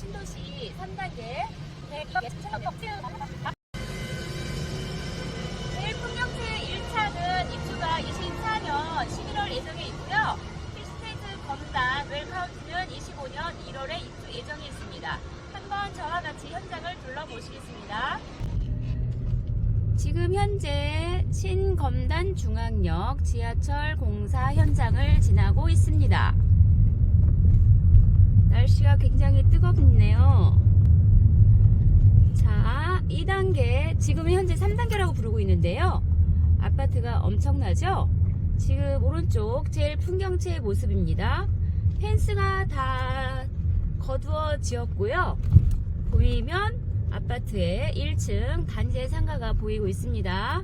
신도시 3단계 제일 풍경채 1차는 입주가 24년 11월 예정에 있고요. 힐스테이트 검단 웰카운트는 25년 1월에 입주 예정이 있습니다. 한번 저와 같이 현장을 둘러보시겠습니다. 지금 현재 신검단 중앙역 지하철 공사 현장을 지나고 있습니다. 날씨가 굉장히 뜨겁네요. 자, 2단계, 지금 현재 3단계라고 부르고 있는데요. 아파트가 엄청나죠? 지금 오른쪽 제일 풍경채의 모습입니다. 펜스가 다 거두어지었고요. 보이면 아파트의 1층 단지의 상가가 보이고 있습니다.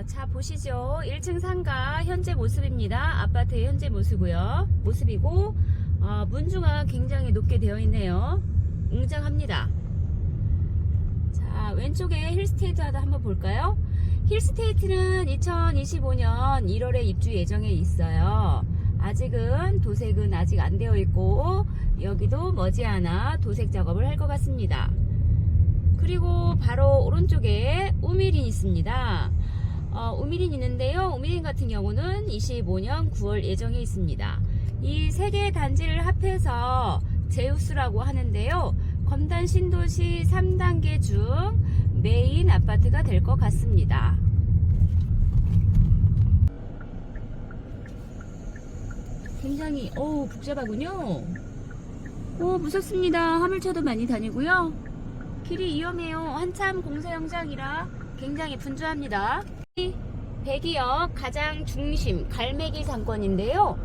아, 자 보시죠. 1층 상가 현재 모습입니다. 아파트의 현재 모습이고요. 모습이고 아, 문주가 굉장히 높게 되어 있네요. 웅장합니다. 자 왼쪽에 힐스테이트 하다 한번 볼까요? 힐스테이트는 2025년 1월에 입주 예정에 있어요. 아직은 도색은 아직 안 되어 있고 여기도 머지않아 도색 작업을 할 것 같습니다. 그리고 바로 오른쪽에 우미린 있습니다. 어, 우미린 있는데요. 우미린 같은 경우는 25년 9월 예정에 있습니다. 이 세 개의 단지를 합해서 제우스라고 하는데요. 검단 신도시 3단계 중 메인 아파트가 될 것 같습니다. 굉장히 오 복잡하군요. 오 무섭습니다. 화물차도 많이 다니고요. 길이 위험해요. 한참 공사 현장이라 굉장히 분주합니다. 백이역 가장 중심 갈매기 상권인데요.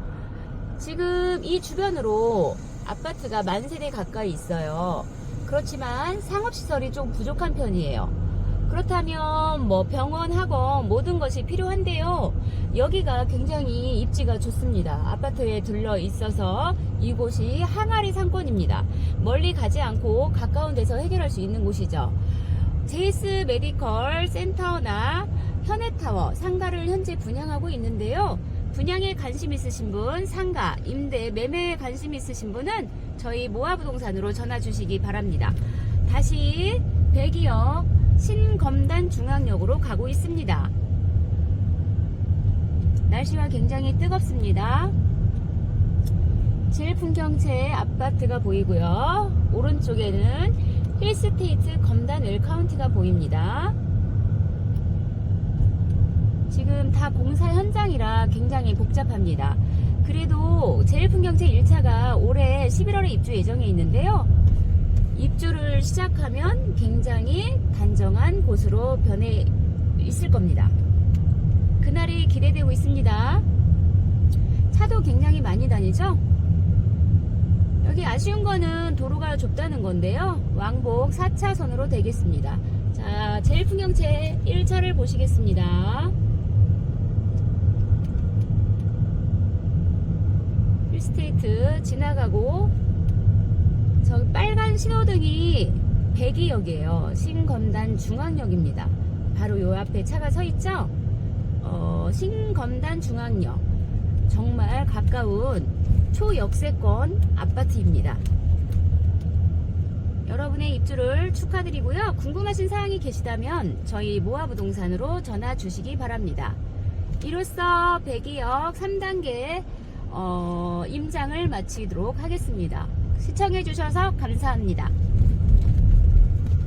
지금 이 주변으로 아파트가 만 세대 가까이 있어요. 그렇지만 상업시설이 좀 부족한 편이에요. 그렇다면 뭐 병원, 학원 모든 것이 필요한데요. 여기가 굉장히 입지가 좋습니다. 아파트에 둘러 있어서 이곳이 항아리 상권입니다. 멀리 가지 않고 가까운 데서 해결할 수 있는 곳이죠. 제이스 메디컬 센터나 현해타워 상가를 현재 분양하고 있는데요. 분양에 관심 있으신 분, 상가, 임대, 매매에 관심 있으신 분은 저희 모아부동산으로 전화 주시기 바랍니다. 다시 백이역 신검단 중앙역으로 가고 있습니다. 날씨가 굉장히 뜨겁습니다. 풍경채 아파트가 보이고요. 오른쪽에는 힐스테이트 검단 웰카운티가 보입니다. 지금 다 공사 현장이라 굉장히 복잡합니다. 그래도 제일 풍경채 1차가 올해 11월에 입주 예정에 있는데요. 입주를 시작하면 굉장히 단정한 곳으로 변해 있을 겁니다. 그날이 기대되고 있습니다. 차도 굉장히 많이 다니죠? 여기 아쉬운 거는 도로가 좁다는 건데요. 왕복 4차선으로 되겠습니다. 자, 제일 풍경채 1차를 보시겠습니다. 힐스테이트 지나가고 저 빨간 신호등이 백이역이에요. 신검단 중앙역입니다. 바로 요 앞에 차가 서 있죠? 어, 신검단 중앙역. 정말 가까운 초역세권 아파트입니다. 여러분의 입주를 축하드리고요. 궁금하신 사항이 계시다면 저희 모아부동산으로 전화 주시기 바랍니다. 이로써 백이역 3단계 어, 임장을 마치도록 하겠습니다. 시청해주셔서 감사합니다.